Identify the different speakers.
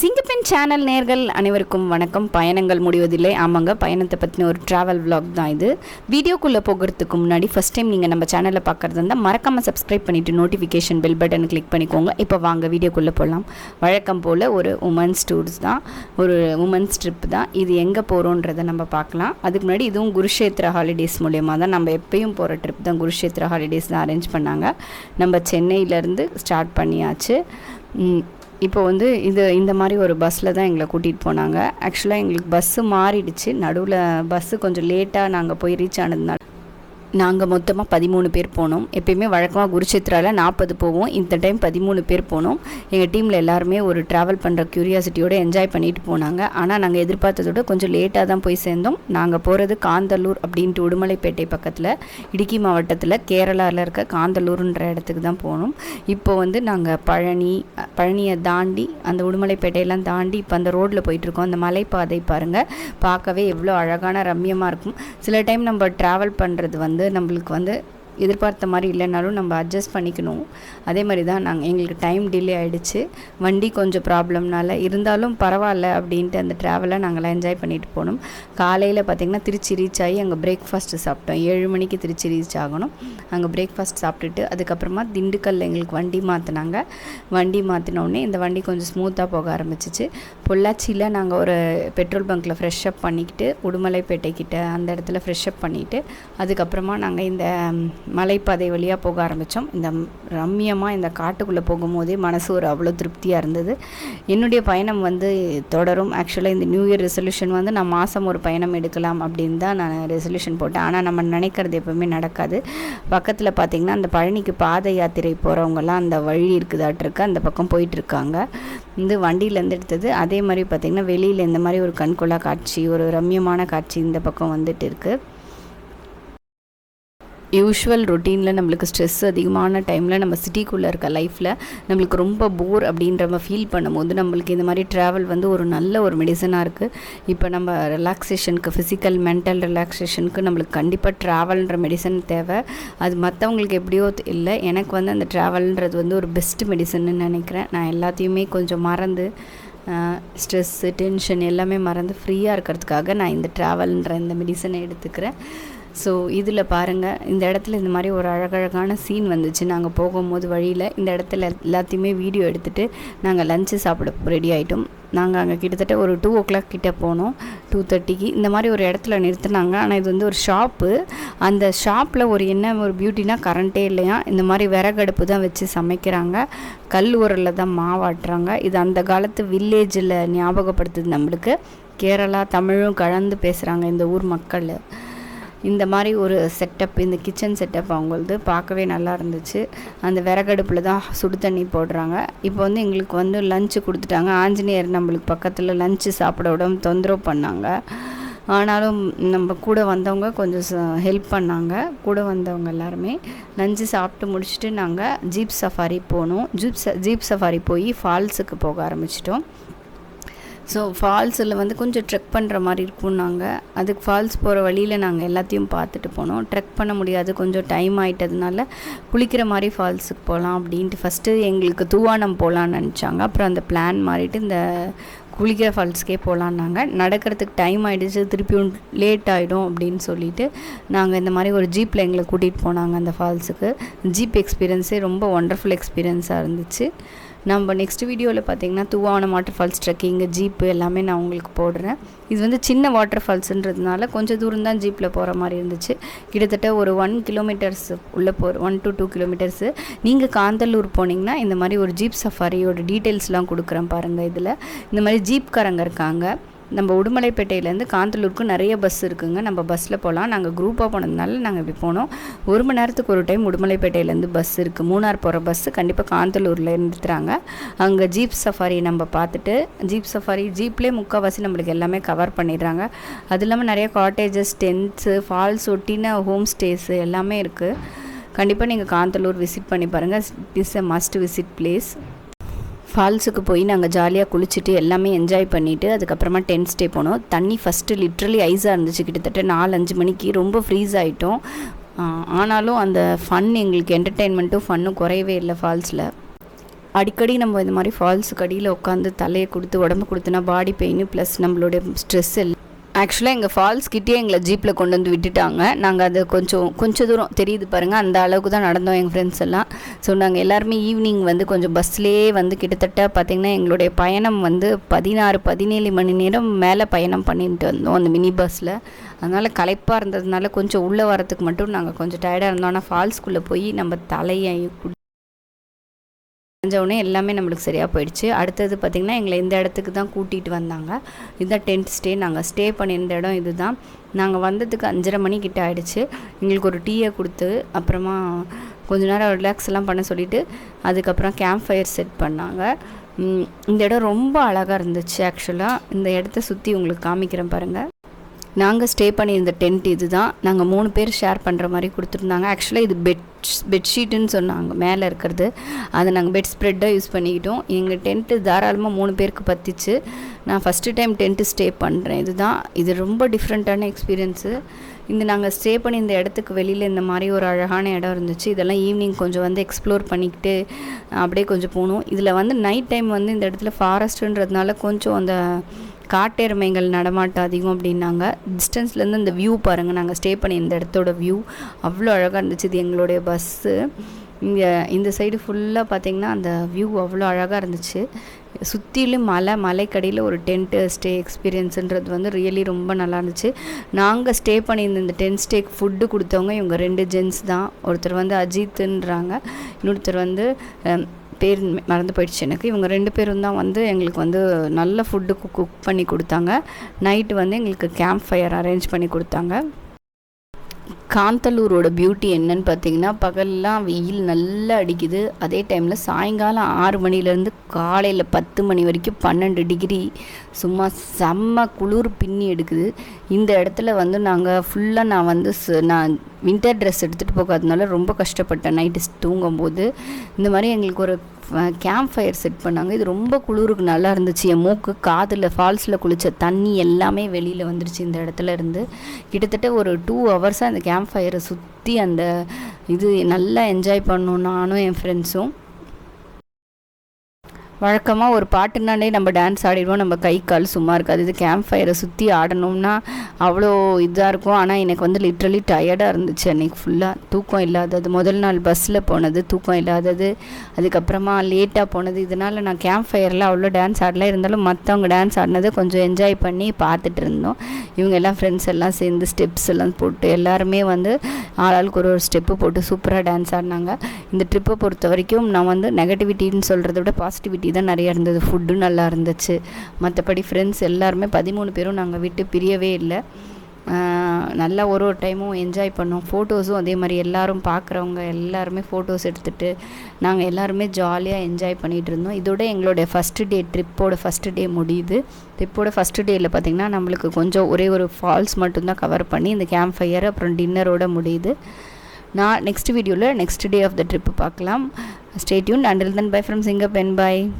Speaker 1: சிங்கப்பெண் channel நேர்கள் அனைவருக்கும் வணக்கம். பயணங்கள் முடிவதில்லை. ஆமாங்க பயணத்தை பற்றின ஒரு ட்ராவல் vlog தான் இது. வீடியோக்குள்ளே போகிறதுக்கு முன்னாடி ஃபஸ்ட் டைம் நீங்கள் நம்ம சேனலில் பார்க்குறது இருந்தால் மறக்காமல் சப்ஸ்கிரைப் பண்ணிவிட்டு நோட்டிஃபிகேஷன் பெல் பட்டன் கிளிக் பண்ணிக்கோங்க. இப்போ வாங்க வீடியோக்குள்ளே போகலாம் வழக்கம் போல் ஒரு உமன்ஸ் டூர்ஸ் தான். ஒரு உமன்ஸ் ட்ரிப் தான். இது எங்கே போகிறோன்றதை நம்ம பார்க்கலாம் அதுக்கு முன்னாடி இதுவும் குருஷேத்திர ஹாலிடேஸ் மூலயமா தான். நம்ம எப்பயும் போகிற ட்ரிப் தான் குருஷேத்திர ஹாலிடேஸ் தான் அரேஞ்ச் பண்ணாங்க. நம்ம சென்னையிலேருந்து ஸ்டார்ட் பண்ணியாச்சு. இப்போ வந்து இது இந்த மாதிரி ஒரு பஸ்ஸில் தான் எங்களை கூட்டிகிட்டு போனாங்க. ஆக்சுவலாக எங்களுக்கு பஸ்ஸு மாறிடுச்சு. நடுவில் பஸ்ஸு கொஞ்சம் லேட்டாக நாங்கள் போய் ரீச் ஆனதுனால நாங்கள் மொத்தமாக பதிமூணு பேர் போனோம். எப்பயுமே வழக்கமாக குருச்சேத்ராவில் நாற்பது போவோம். இந்த டைம் பதிமூணு பேர் போனோம். எங்கள் டீமில் எல்லாருமே ஒரு ட்ராவல் பண்ணுற க்யூரியாசிட்டியோடு என்ஜாய் பண்ணிட்டு போனாங்க. ஆனால் நாங்கள் எதிர்பார்த்ததோட கொஞ்சம் லேட்டாக தான் போய் சேர்ந்தோம். நாங்கள் போகிறது காந்தலூர் அப்படின்ட்டு உடுமலைப்பேட்டை பக்கத்தில் இடுக்கி மாவட்டத்தில் கேரளாவில் இருக்க காந்தலூருன்ற இடத்துக்கு தான் போனோம். இப்போ வந்து நாங்கள் பழனி பழனியை தாண்டி அந்த உடுமலைப்பேட்டையெல்லாம் தாண்டி இப்போ அந்த ரோட்டில் போயிட்டுருக்கோம் அந்த மலைப்பாதை பாருங்கள் பார்க்கவே எவ்வளோ அழகான ரம்யமாக இருக்கும். சில டைம் நம்ம ட்ராவல் பண்ணுறது வந்து வந்து நம்மளுக்கு வந்து எதிர்பார்த்த மாதிரி இல்லைனாலும் நம்ம அட்ஜஸ்ட் பண்ணிக்கணும். அதே மாதிரி தான் நாங்கள் எங்களுக்கு டைம் டிலே ஆகிடுச்சு வண்டி கொஞ்சம் ப்ராப்ளம்னால இருந்தாலும் பரவாயில்ல அப்படின்ட்டு அந்த ட்ராவலை நாங்கள்லாம் என்ஜாய் பண்ணிட்டு போனோம். காலையில் பார்த்திங்கன்னா திருச்சி ரீச் ஆகி அங்கே பிரேக்ஃபாஸ்ட்டு சாப்பிட்டோம். ஏழு மணிக்கு திருச்சி ரீச் ஆகணும். அங்கே பிரேக்ஃபாஸ்ட் சாப்பிட்டுட்டு அதுக்கப்புறமா திண்டுக்கல்லில் எங்களுக்கு வண்டி மாற்றினாங்க வண்டி மாற்றினோடனே இந்த வண்டி கொஞ்சம் ஸ்மூத்தாக போக ஆரம்பிச்சிச்சு. பொள்ளாச்சியில் நாங்கள் ஒரு பெட்ரோல் பங்க்கில் ஃப்ரெஷ் அப் பண்ணிக்கிட்டு உடுமலைப்பேட்டை கிட்ட அந்த இடத்துல ஃப்ரெஷ் அப் பண்ணிவிட்டு அதுக்கப்புறமா நாங்கள் இந்த மலைப்பாதை வழியாக போக ஆரம்பித்தோம் இந்த ரம்யமாக ரம்மியமாக இந்த காட்டுக்குள்ளே போகும்போதே மனசு ஒரு அவ்வளோ திருப்தியாக இருந்தது. என்னுடைய பயணம் வந்து தொடரும். ஆக்சுவலாக இந்த நியூ இயர் ரெசல்யூஷன் வந்து நான் மாதம் ஒரு பயணம் எடுக்கலாம் அப்படின்னு தான் நான் ரெசல்யூஷன் போட்டேன். ஆனால் நம்ம நினைக்கிறது எப்போவுமே நடக்காது. பக்கத்தில் பார்த்திங்கன்னா அந்த பழனிக்கு பாத யாத்திரை போகிறவங்கலாம் அந்த வழி இருக்குதாட்டிருக்கு அந்த பக்கம் போயிட்டுருக்காங்க இந்த வண்டியிலேருந்து எடுத்தது. அதே மாதிரி பார்த்திங்கன்னா வெளியில் இந்த மாதிரி ஒரு கண்கொள்ளா காட்சி ஒரு ரம்யமான காட்சி இந்த பக்கம் வந்துட்டு இருக்குது யூஷுவல் ரொட்டீனில் நம்மளுக்கு ஸ்ட்ரெஸ் அதிகமான டைமில் நம்ம சிட்டிக்குள்ளே இருக்க லைஃப்பில் நம்மளுக்கு ரொம்ப போர் அப்படின்ற மாதிரி ஃபீல் பண்ணும்போது நம்மளுக்கு இந்த மாதிரி ட்ராவல் வந்து ஒரு நல்ல ஒரு மெடிசனாக இருக்குது இப்போ நம்ம ரிலாக்ஸேஷனுக்கு ஃபிசிக்கல் மென்டல் ரிலாக்ஸேஷனுக்கு நம்மளுக்கு கண்டிப்பாக ட்ராவல்ன்ற மெடிசன் தேவை. அது மற்றவங்களுக்கு எப்படியோ இல்லை எனக்கு வந்து அந்த ட்ராவல்ன்றது வந்து ஒரு பெஸ்ட் மெடிசன்னு நினைக்கிறேன். நான் எல்லாத்தையுமே கொஞ்சம் மறந்து ஸ்ட்ரெஸ்ஸு டென்ஷன் எல்லாமே மறந்து ஃப்ரீயாக இருக்கிறதுக்காக நான் இந்த ட்ராவல்ன்ற இந்த மெடிசனை எடுத்துக்கிறேன். ஸோ இதில் பாருங்கள் இந்த இடத்துல இந்த மாதிரி ஒரு அழகழகான சீன் வந்துச்சு. நாங்கள் போகும்போது வழியில் இந்த இடத்துல எல்லாத்தையுமே வீடியோ எடுத்துகிட்டு நாங்கள் லஞ்சு சாப்பிட ரெடி ஆகிட்டோம் நாங்கள் அங்கே கிட்டத்தட்ட ஒரு டூ ஓ கிளாக் கிட்டே போனோம். டூ தேர்ட்டிக்கு இந்த மாதிரி ஒரு இடத்துல நிறுத்தினாங்க. ஆனால் இது வந்து ஒரு ஷாப்பு அந்த ஷாப்பில் ஒரு என்ன ஒரு பியூட்டினா கரண்ட்டே இல்லையா? இந்த மாதிரி விறகடுப்பு தான் வச்சு சமைக்கிறாங்க. கல் உரலில் தான் மாவாட்டுறாங்க இது அந்த காலத்து வில்லேஜில் ஞாபகப்படுத்துது நம்மளுக்கு. கேரளா தமிழும் கலந்து பேசுகிறாங்க இந்த ஊர் மக்கள். இந்த மாதிரி ஒரு செட்டப் இந்த கிச்சன் செட்டப் அவங்களது பார்க்கவே நல்லா இருந்துச்சு. அந்த விறகடுப்பில் தான் சுடு தண்ணி போடுறாங்க. இப்போ வந்து எங்களுக்கு வந்து லஞ்சு கொடுத்துட்டாங்க. ஆஞ்சநேயர் நம்மளுக்கு பக்கத்தில் லஞ்சு சாப்பிட விடாம தொந்தரவு பண்ணாங்க. ஆனாலும் நம்ம கூட வந்தவங்க கொஞ்சம் ஹெல்ப் பண்ணாங்க. கூட வந்தவங்க எல்லாருமே லஞ்சு சாப்பிட்டு முடிச்சுட்டு நாங்கள் ஜீப் சஃபாரி போனோம். ஜீப் ச ஜீப் சஃபாரி போய் ஃபால்ஸுக்கு போக ஆரம்பிச்சிட்டோம். ஸோ ஃபால்ஸில் வந்து கொஞ்சம் ட்ரெக் பண்ணுற மாதிரி இருக்கும் நாங்கள் அதுக்கு ஃபால்ஸ் போகிற வழியில் நாங்கள் எல்லாத்தையும் பார்த்துட்டு போனோம். ட்ரெக் பண்ண முடியாது. கொஞ்சம் டைம் ஆயிட்டதுனால குளிக்கிற மாதிரி ஃபால்ஸுக்கு போகலாம் அப்படின்ட்டு ஃபஸ்ட்டு எங்களுக்கு தூவானம் போகலான்னு நினச்சாங்க. அப்புறம் அந்த பிளான் மாறிட்டு இந்த குளிக்கிற ஃபால்ஸ்க்கே போகலான்னாங்க நடக்கிறதுக்கு டைம் ஆகிடுச்சு திருப்பியும் லேட் ஆகிடும் அப்படின்னு சொல்லிட்டு நாங்கள் இந்த மாதிரி ஒரு ஜீப்பில் எங்களை கூட்டிகிட்டு போனாங்க அந்த ஃபால்ஸுக்கு ஜீப் எக்ஸ்பீரியன்ஸே ரொம்ப ஒண்டர்ஃபுல் எக்ஸ்பீரியன்ஸாக இருந்துச்சு. நம்ம நெக்ஸ்ட் வீடியோவில் பார்த்தீங்கன்னா Thoovana water falls trekking jeep எல்லாமே நான் உங்களுக்கு போடுறேன். இது வந்து சின்ன வாட்டர் ஃபால்ஸுன்றதுனால கொஞ்சம் தூரம் தான் ஜீப்பில் போகிற மாதிரி இருந்துச்சு. கிட்டத்தட்ட ஒரு ஒன் கிலோமீட்டர்ஸ் உள்ளே போகிற ஒன் டு டூ கிலோமீட்டர்ஸு நீங்கள் காந்தல்லூர் போனீங்கன்னா இந்த மாதிரி ஒரு ஜீப் சஃபாரியோட டீட்டெயில்ஸ்லாம் கொடுக்குறேன் பாருங்கள் இதில். இந்த மாதிரி ஜீப்காரங்க இருக்காங்க. நம்ம உடுமலைப்பேட்டையிலேருந்து காந்தலூருக்கு நிறைய பஸ் இருக்குங்க. நம்ம பஸ்ஸில் போகலாம். நாங்கள் குரூப்பாக போனதுனால நாங்கள் இப்படி போனோம். ஒரு மணி நேரத்துக்கு ஒரு டைம் உடுமலைப்பேட்டையிலேருந்து பஸ் இருக்குது மூணார் போகிற பஸ்ஸு கண்டிப்பாக காந்தலூரில் நிறுத்துறாங்க. அங்கே ஜீப் சஃபாரி நம்ம பார்த்துட்டு ஜீப் சஃபாரி ஜீப்லேயே முக்கால்வாசி நம்மளுக்கு எல்லாமே கவர் பண்ணிடுறாங்க. அது இல்லாமல் நிறைய காட்டேஜஸ் டென்ட்ஸு ஃபால்ஸ் ஒட்டின ஹோம் ஸ்டேஸு எல்லாமே இருக்குது கண்டிப்பாக நீங்கள் காந்தலூர் விசிட் பண்ணி பாருங்கள் it's a must visit place ஃபால்ஸுக்கு போய் நாங்கள் ஜாலியாக குளிச்சுட்டு எல்லாமே என்ஜாய் பண்ணிவிட்டு அதுக்கப்புறமா டென்ட் ஸ்டே போனோம். தண்ணி ஃபஸ்ட்டு லிட்ரலி ஐஸாக இருந்துச்சு. கிட்டத்தட்ட நாலு அஞ்சு மணிக்கு ரொம்ப ஃப்ரீஸ் ஆகிட்டோம் ஆனாலும் அந்த ஃபன் எங்களுக்கு என்டர்டெயின்மெண்ட்டும் ஃபன்னும் குறையவே இல்லை ஃபால்ஸில். அடிக்கடி நம்ம இந்த மாதிரி ஃபால்ஸுக்கு அடியில் உட்காந்து தலையை கொடுத்து உடம்பு கொடுத்தனா பாடி பெயின் ப்ளஸ் நம்மளுடைய ஸ்ட்ரெஸ் இல்லை ஆக்சுவலாக எங்கள் ஃபால்ஸ் கிட்டே எங்களை ஜீப்பில் கொண்டு வந்து விட்டுட்டாங்க. நாங்கள் அது கொஞ்சம் கொஞ்சம் தூரம் தெரியுது பாருங்கள் அந்த அளவுக்கு தான் நடந்தோம் எங்கள் ஃப்ரெண்ட்ஸ் எல்லாம். ஸோ நாங்கள் எல்லாருமே ஈவினிங் வந்து கொஞ்சம் பஸ்லேயே வந்து கிட்டத்தட்ட பார்த்திங்கன்னா எங்களுடைய பயணம் வந்து பதினாறு பதினேழு மணி நேரம் மேலே பயணம் பண்ணிட்டு வந்தோம் அந்த மினி பஸ்ஸில் அதனால் களைப்பாக இருந்ததுனால கொஞ்சம் உள்ளே வரத்துக்கு மட்டும் நாங்கள் கொஞ்சம் டயர்டாக இருந்தோம். ஆனால் ஃபால்ஸ்குள்ளே போய் நம்ம தலையை உடனே எல்லாமே நம்மளுக்கு சரியாக போயிடுச்சு. அடுத்தது பார்த்திங்கன்னா எங்களை இந்த இடத்துக்கு தான் கூட்டிகிட்டு வந்தாங்க. இதுதான் டென்த் ஸ்டே நாங்கள் ஸ்டே பண்ணியிருந்த இடம் இது தான் நாங்கள் வந்ததுக்கு அஞ்சரை மணி கிட்ட ஆகிடுச்சு எங்களுக்கு ஒரு டீயை கொடுத்து அப்புறமா கொஞ்ச நேரம் ரிலாக்ஸ் எல்லாம் பண்ண சொல்லிவிட்டு அதுக்கப்புறம் கேம்ப் ஃபயர் செட் பண்ணாங்க. இந்த இடம் ரொம்ப அழகாக இருந்துச்சு ஆக்சுவலாக இந்த இடத்த சுற்றி உங்களுக்கு காமிக்கிறேன் பாருங்கள் நாங்கள் ஸ்டே பண்ணியிருந்த டென்ட் இது தான் நாங்கள் மூணு பேர் ஷேர் பண்ணுற மாதிரி கொடுத்துருந்தாங்க. ஆக்சுவலாக இது பெட் பெட்ஷீட்டுன்னு சொன்னாங்க மேலே இருக்கிறது. அதை நாங்கள் பெட் ஸ்ப்ரெட்டாக யூஸ் பண்ணிக்கிட்டோம். எங்கள் டென்ட்டு தாராளமாக மூணு பேருக்கு பற்றிச்சு நான் ஃபஸ்ட்டு டைம் டென்ட்டு ஸ்டே பண்ணுறேன் இதுதான். இது ரொம்ப டிஃப்ரெண்ட்டான எக்ஸ்பீரியன்ஸு இந்த நாங்கள் ஸ்டே பண்ணி இந்த இடத்துக்கு வெளியில் இந்த மாதிரி ஒரு அழகான இடம் இருந்துச்சு. இதெல்லாம் ஈவினிங் கொஞ்சம் வந்து எக்ஸ்ப்ளோர் பண்ணிக்கிட்டு அப்படியே கொஞ்சம் போகணும். இதில் வந்து நைட் டைம் வந்து இந்த இடத்துல ஃபாரஸ்ட்டுன்றதுனால கொஞ்சம் அந்த காட்டெருமைகள் நடமாட்டம் அதிகம் அப்படின்னாங்க. டிஸ்டன்ஸ்லேருந்து இந்த வியூ பாருங்கள் நாங்கள் ஸ்டே பண்ணி இந்த இடத்தோட வியூ அவ்வளோ அழகாக இருந்துச்சு. இது எங்களுடைய பஸ்ஸு இங்கே இந்த சைடு ஃபுல்லாக பார்த்திங்கன்னா அந்த வியூ அவ்வளோ அழகாக இருந்துச்சு. சுற்றிலும் மலை மலைக்கடியில் ஒரு டென்ட்டு ஸ்டே எக்ஸ்பீரியன்ஸுன்றது வந்து ரியலி ரொம்ப நல்லா இருந்துச்சு. நாங்கள் ஸ்டே பண்ணியிருந்த இந்த டென்ட் ஸ்டேக் ஃபுட்டு கொடுத்தவங்க இவங்க ரெண்டு ஜென்ஸ் தான். ஒருத்தர் வந்து அஜித்துன்றாங்க. இன்னொருத்தர் வந்து பேர் மறந்து போயிடுச்சு எனக்கு. இவங்க ரெண்டு பேரும் தான் வந்து எங்களுக்கு வந்து நல்ல ஃபுட்டு குக் பண்ணி கொடுத்தாங்க. நைட்டு வந்து எங்களுக்கு கேம்ப் ஃபயர் அரேஞ்ச் பண்ணி கொடுத்தாங்க. காந்தலூரோட பியூட்டி என்னன்னு பார்த்தீங்கன்னா பகல்லாம் வெயில் நல்லா அடிக்குது. அதே டைமில் சாயங்காலம் ஆறு மணிலேருந்து காலையில் பத்து மணி வரைக்கும் பன்னெண்டு டிகிரி சும்மா செம்ம குளிர் பின்னி எடுக்குது. இந்த இடத்துல வந்து நாங்கள் ஃபுல்லாக நான் வந்து நான் வின்டர் ட்ரெஸ் எடுத்துகிட்டு போகாதனால ரொம்ப கஷ்டப்பட்டேன். நைட்டு தூங்கும்போது. இந்த மாதிரி எங்களுக்கு ஒரு கேம்ப் ஃபயர் செட் பண்ணாங்க. இது ரொம்ப குளிருக்கு நல்லா இருந்துச்சு. என் மூக்கு காதில் ஃபால்ஸில் குளித்த தண்ணி எல்லாமே வெளியில் வந்துருச்சு இந்த இடத்துல இருந்து. கிட்டத்தட்ட ஒரு டூ ஹவர்ஸாக அந்த கேம்ப் ஃபயரை சுற்றி அந்த இது நல்லா என்ஜாய் பண்ணோம் நானும் என் ஃப்ரெண்ட்ஸும் வழக்கமாக ஒரு பாட்டுனாலே நம்ம டான்ஸ் ஆடிடுவோம். நம்ம கை கால் சும்மா இருக்காது. இது கேம்ப் ஃபயரை சுற்றி ஆடணும்னா அவ்வளோ இதாக இருக்கும். ஆனால் எனக்கு வந்து லிட்ரலி டயர்டாக இருந்துச்சு அன்றைக்கி ஃபுல்லாக தூக்கம் இல்லாதது. முதல் நாள் பஸ்ஸில் போனது தூக்கம் இல்லாதது. அதுக்கப்புறமா லேட்டாக போனது. இதனால் நான் கேம்ப் ஃபயரில் அவ்வளோ டான்ஸ் ஆடல. இருந்தாலும் மற்றவங்க டான்ஸ் ஆடினதை கொஞ்சம் என்ஜாய் பண்ணி பார்த்துட்டு இருந்தோம். இவங்க எல்லாம் ஃப்ரெண்ட்ஸ் எல்லாம் சேர்ந்து ஸ்டெப்ஸ் எல்லாம் போட்டு எல்லாருமே வந்து ஆளாளுக்கு ஒரு ஒரு ஸ்டெப்பு போட்டு சூப்பராக டான்ஸ் ஆடினாங்க. இந்த ட்ரிப்பை பொறுத்த வரைக்கும் நான் வந்து நெகட்டிவிட்டின்னு சொல்கிறத விட பாசிட்டிவிட்டி ஆக்டிவிட்டி தான் நிறையா இருந்தது. ஃபுட்டும் நல்லா இருந்துச்சு. மற்றபடி ஃப்ரெண்ட்ஸ் எல்லாருமே பதிமூணு பேரும் நாங்கள் விட்டு பிரியவே இல்லை. நல்லா ஒரு ஒரு டைமும் என்ஜாய் பண்ணோம். ஃபோட்டோஸும் அதே மாதிரி எல்லோரும் பார்க்குறவங்க எல்லாருமே ஃபோட்டோஸ் எடுத்துகிட்டு நாங்கள் எல்லாருமே ஜாலியாக என்ஜாய் பண்ணிகிட்டு இருந்தோம். இதோட எங்களோட ஃபஸ்ட்டு டே ட்ரிப்போட ஃபஸ்ட்டு டே முடியுது. ட்ரிப்போட ஃபஸ்ட்டு டேயில் பார்த்திங்கன்னா நம்மளுக்கு கொஞ்சம் ஒரே ஒரு ஃபால்ஸ் மட்டும்தான் கவர் பண்ணி இந்த கேம்ப் ஃபயர் அப்புறம் டின்னரோட முடியுது. நான் நெக்ஸ்ட் வீடியோவில் next day of the trip பார்க்கலாம். Stay tuned. Until then, bye from Singapore and bye.